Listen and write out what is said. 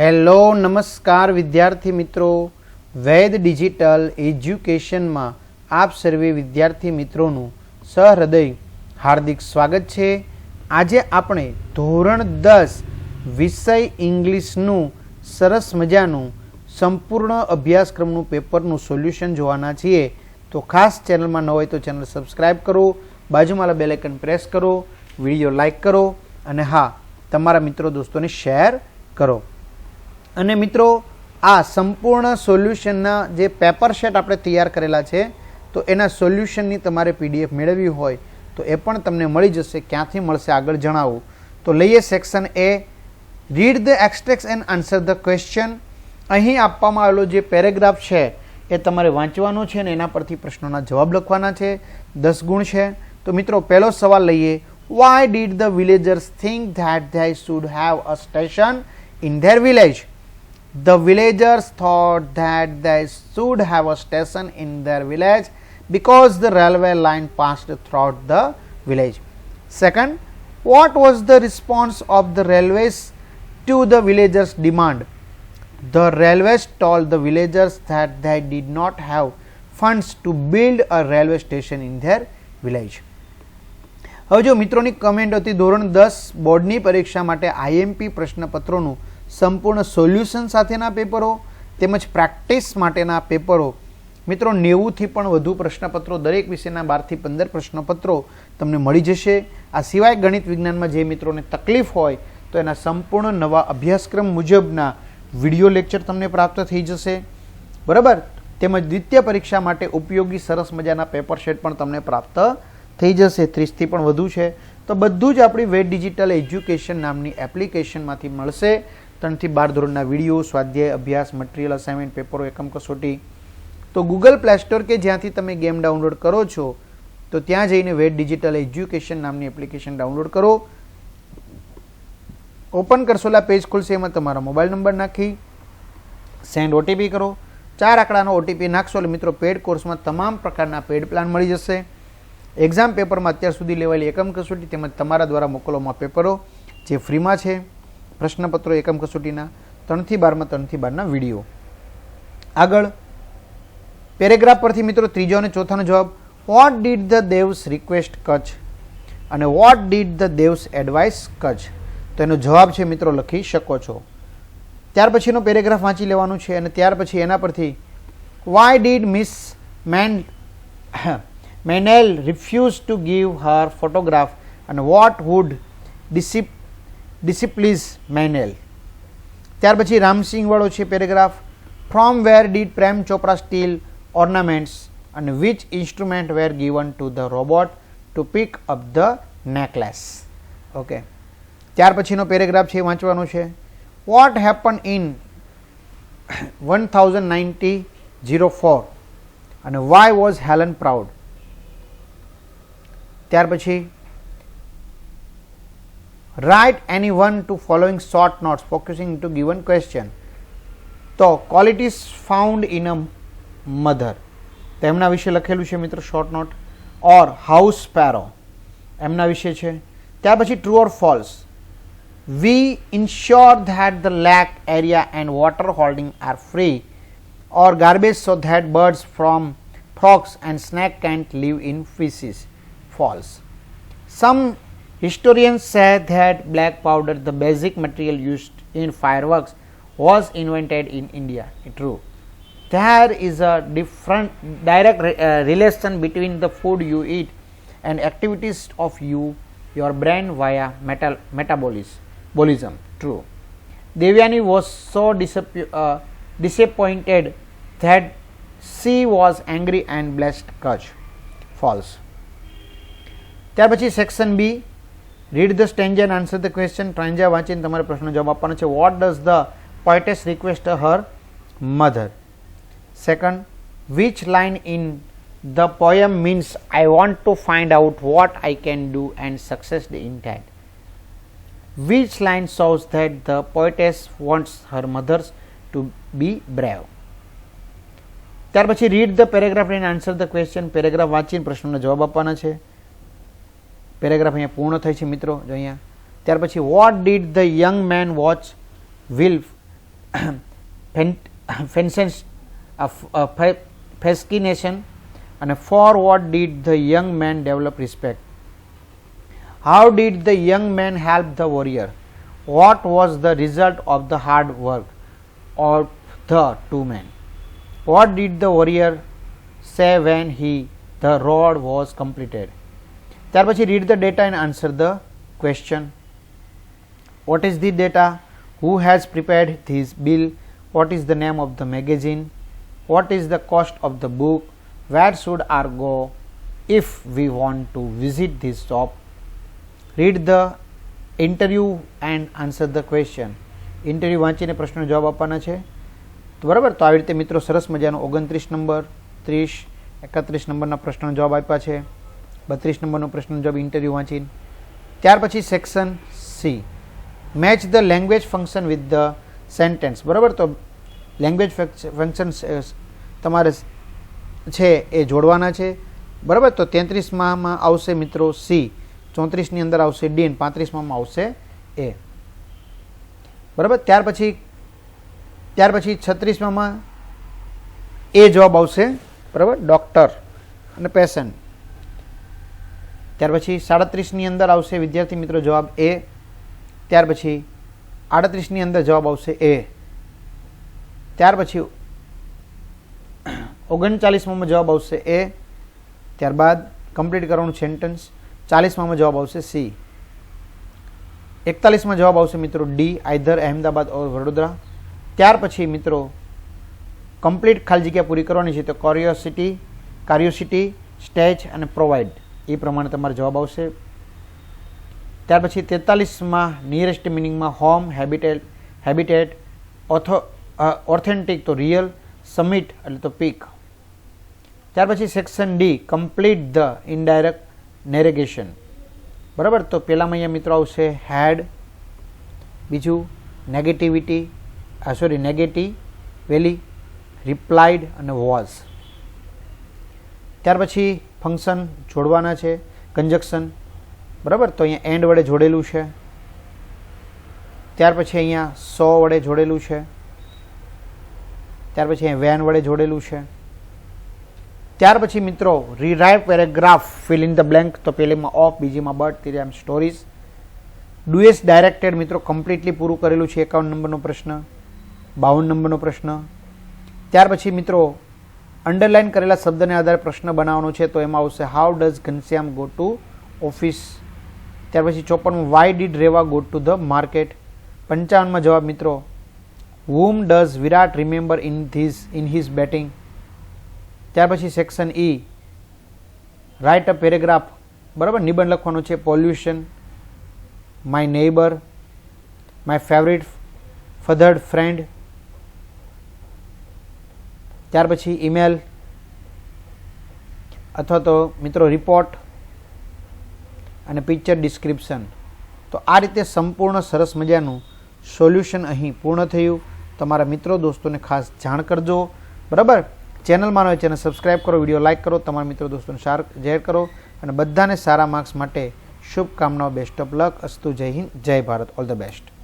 Hello, નમસ્કાર વિદ્યાર્થી મિત્રો. વૈદ ડિજિટલ એજ્યુકેશનમાં આપ સર્વે વિદ્યાર્થી મિત્રોનું સહૃદય, હાર્દિક સ્વાગત છે. આજે આપણે ધોરણ દસ વિષય ઇંગ્લિશનું સરસ મજાનું સંપૂર્ણ અભ્યાસક્રમનું પેપરનું સોલ્યુશન જોવાના છીએ. તો ખાસ ચેનલમાં ન હોય તો ચેનલ સબસ્ક્રાઈબ કરો, બાજુમાં બેલેકન પ્રેસ કરો, વીડિયો લાઈક કરો અને હા, તમારા મિત્રો દોસ્તોને શેર કરો. અને મિત્રો, આ સંપૂર્ણ સોલ્યુશનના જે પેપર સેટ આપણે તૈયાર કરેલા છે, તો એના સોલ્યુશનની તમારે પીડીએફ મેળવવી હોય, તો એ પણ તમને મળી જશે, ક્યાંથી મળશે આગળ જણાવું. તો લઈએ section A read the extracts and answer the question અહીં આપવામાં આવેલો જે પેરેગ્રાફ છે, એ તમારે વાંચવાનો છે અને એના પરથી પ્રશ્નોના જવાબ લખવાના છે. દસ ગુણ છે. તો મિત્રો, પહેલો સવાલ લઈએ why did the villagers think that they should have a station in their village The villagers thought that they should have a station in their village because the railway line passed throughout the village. Second, what was the response of the railways to the villagers' demand? The railways told the villagers that they did not have funds to build a railway station in their village. હવે જો મિત્રોની comment હતી ધોરણ દસ બોર્ડની પરીક્ષા માટે IMP પ્રશ્નપત્રોનું સંપૂર્ણ સોલ્યુશન સાથેના પેપરો તેમજ પ્રેક્ટિસ માટેના પેપરો. મિત્રો, નેવુંથી પણ વધુ પ્રશ્નપત્રો, દરેક વિષયના બારથી પંદર પ્રશ્નપત્રો તમને મળી જશે. આ સિવાય ગણિત વિજ્ઞાનમાં જે મિત્રોને તકલીફ હોય, તો એના સંપૂર્ણ નવા અભ્યાસક્રમ મુજબના વીડિયો લેક્ચર તમને પ્રાપ્ત થઈ જશે. બરાબર? તેમજ દ્વિતીય પરીક્ષા માટે ઉપયોગી સરસ મજાના પેપર શેટ પણ તમને પ્રાપ્ત થઈ જશે. ત્રીસથી પણ વધુ છે. તો બધું જ આપણી વેટ ડિજિટલ એજ્યુકેશન નામની એપ્લિકેશનમાંથી મળશે. ત્રણથી બાર ધોરણના વીડિયો, સ્વાધ્યાય, અભ્યાસ મટીરિયલ અસાઇનમેન્ટ પેપરો એકમ કસોટી. તો ગૂગલ પ્લે સ્ટોર કે જ્યાંથી તમે ગેમ ડાઉનલોડ કરો છો, તો ત્યાં જઈને વેટ ડિજિટલ એજ્યુકેશન નામની એપ્લિકેશન ડાઉનલોડ કરો. ઓપન કરશો એટલે પેજ ખુલશે, એમાં તમારો મોબાઈલ નંબર નાખી સેન્ડ ઓટીપી કરો. ચાર આંકડાનો ઓટીપી નાખશો એટલે મિત્રો પેડ કોર્સમાં તમામ પ્રકારના પેડ પ્લાન મળી જશે. એક્ઝામ પેપરમાં અત્યાર સુધી લેવાયેલી એકમ કસોટી તેમજ તમારા દ્વારા મોકલવામાં પેપરો જે ફ્રીમાં છે. પ્રશ્નપત્રો એકમ કસોટીના, ત્રણથી બારમાં, ત્રણથી બારના વીડિયો. આગળ, પેરેગ્રાફ પરથી મિત્રો ત્રીજો અને ચોથાનો જવાબ what did the Dev's request Kutch? અને what did the Dev's advice Kutch? તો એનો જવાબ છે મિત્રો લખી શકો છો. ત્યાર પછીનો પેરેગ્રાફ વાંચી લેવાનું છે અને ત્યાર પછી એના પરથી why did miss man Manel refuse to give her photograph અને વોટ વુડ ડિસિપ ડિસિપ્લિઝ મેનેલ ત્યાર પછી રામસિંહ વાળો છે paragraph. From where did Prem Chopra steal ornaments અને which instrument were given to the robot to pick up the necklace okay ત્યાર પછીનો paragraph છે એ વાંચવાનો છે. What happen in one thousand ninety zero four અને વાય વોઝ હેલન પ્રાઉડ ત્યાર પછી right any one two following short notes focusing to given question તો qualities found in a mother તેમના વિશે લખેલું છે મિત્રો short note or house sparrow એમના વિશે છે. ત્યાર પછી true or false we ensure that the lake area and water holding are free or garbage so that birds from frogs and snake can't live in feces. False. Some historians say that black powder the basic material used in fireworks was invented in india true there is a different direct re- uh, relation between the food you eat and activities of you your brain via metal metabolism true devyani was so disap- uh, disappointed that she was angry and blessed Kutch. False. ત્યાર પછી section B read the stanza and answer the question stanza વાંચીને તમારે પ્રશ્નનો જવાબ આપવાનો છે. What does the poetess request her mother second which line in the poem means I want to find out what I can do and success in that which line shows that the poetess wants her mothers to be brave ત્યાર પછી read the paragraph and answer the question paragraph વાંચીને પ્રશ્નનો જવાબ આપવાના છે. Paragraph અહીંયા પૂર્ણ થાય છે મિત્રો, જો અહીંયા. ત્યાર પછી what did the young man watch will fascination fascination અને for what did the young man develop respect how did the young man help the warrior what was the result of the hard work of the two men what did the warrior say when he the road was completed ત્યાર પછી read the data and answer the question what is the data who has prepared this bill what is the name of the magazine what is the cost of the book where should our go if we want to visit this shop read the interview and answer the question interview વાંચીને પ્રશ્નનો જવાબ આપવાના છે તો બરાબર તો આવી રીતે મિત્રો સરસ મજાનો ઓગણત્રીસ નંબર ત્રીસ એકત્રીસ નંબરના પ્રશ્નનો જવાબ આપ્યા છે બત્રીસ નંબરનો પ્રશ્ન જવાબ ઇન્ટરવ્યૂ વાંચીને. ત્યાર પછી section C match the language function with the sentence બરાબર? તો લેંગ્વેજ ફંક્શન તમારે છે એ જોડવાના છે. બરાબર? તો તેત્રીસમાં આવશે મિત્રો સી ચોત્રીસની અંદર આવશે ડી અને પાંત્રીસમાં આવશે એ બરાબર? ત્યાર પછી ત્યાર પછી છત્રીસમાં એ જવાબ આવશે. બરાબર? ડૉક્ટર અને પેશન્ટ ત્યાર પછી સાડત્રીસની અંદર આવશે, વિદ્યાર્થી મિત્રો જવાબ એ. ત્યાર પછી આડત્રીસની અંદર જવાબ આવશે એ. ત્યાર પછી ઓગણચાલીસમાં જવાબ આવશે એ. ત્યારબાદ કમ્પ્લીટ કરવાનું સેન્ટન્સ ચાલીસમાં જવાબ આવશે સી. એકતાલીસમાં જવાબ આવશે મિત્રો D, either, Ahmedabad or Vadodara. ત્યાર પછી મિત્રો કમ્પ્લીટ ખાલી જગ્યા પૂરી કરવાની છે તો કોરિયોસિટી કાર્યોસિટી સ્ટેચ અને પ્રોવાઈડ એ પ્રમાણે તમારો જવાબ આવશે. ત્યાર પછી તેતાલીસમાં નિયરેસ્ટ મિનિંગમાં હોમ હેબિટેટ હેબિટેટ ઓથો ઓથેન્ટિક તો રિયલ સમિટ એટલે તો પીક ત્યાર પછી section D complete the indirect narration બરાબર? તો પહેલામાં અહીંયા મિત્રો આવશે હેડ બીજું નેગેટિવિટી આ સોરી નેગેટિવ વેલી રિપ્લાઇડ અને વોઝ ત્યાર પછી ફંક્શન જોડવાના છે કંજક્શન બરાબર? તો અહીંયા એન્ડ વડે જોડેલું છે. ત્યાર પછી અહીંયા સો વડે જોડેલું છે. ત્યાર પછી અહીંયા વેન વડે જોડેલું છે. ત્યાર પછી મિત્રો rewrite paragraph fill in the blank તો પહેલીમાં ઓફ બીજીમાં બટ ત્રીજી આમ સ્ટોરીઝ ડુએસ ડાયરેક્ટેડ મિત્રો કમ્પ્લીટલી પૂરું કરેલું છે એકાવન નંબરનો પ્રશ્ન, બાવન નંબરનો પ્રશ્ન. ત્યાર પછી મિત્રો અંડરલાઇન કરેલા શબ્દને આધારે પ્રશ્ન બનાવવાનો છે, તો એમાં આવશે how does Ghanshyam go to office ત્યાર પછી ચોપનમાં why did Reva go to the market પંચાવનમાં જવાબ, મિત્રો whom does Virat remember in these in his batting ત્યાર પછી section E write a paragraph બરાબર, નિબંધ લખવાનો છે pollution my neighbour my favourite ફધર્ડ friend ત્યાર પછી ઈમેલ અથવા તો મિત્રો રિપોર્ટ અને પિક્ચર ડિસ્ક્રિપ્શન તો આ રીતે સંપૂર્ણ સરસ મજાનું સોલ્યુશન અહીં પૂર્ણ થયું. તમારા મિત્રો, દોસ્તોને ખાસ જાણ કરજો. બરાબર? ચેનલમાં હોય ચેનલ સબસ્ક્રાઈબ કરો વીડિયો લાઇક કરો, તમારા મિત્રો, દોસ્તોને શાર શેર કરો અને બધાને સારા માર્ક્સ માટે શુભકામનાઓ બેસ્ટ ઓફ લક અસ્તુ જય હિન્દ, જય ભારત. All the best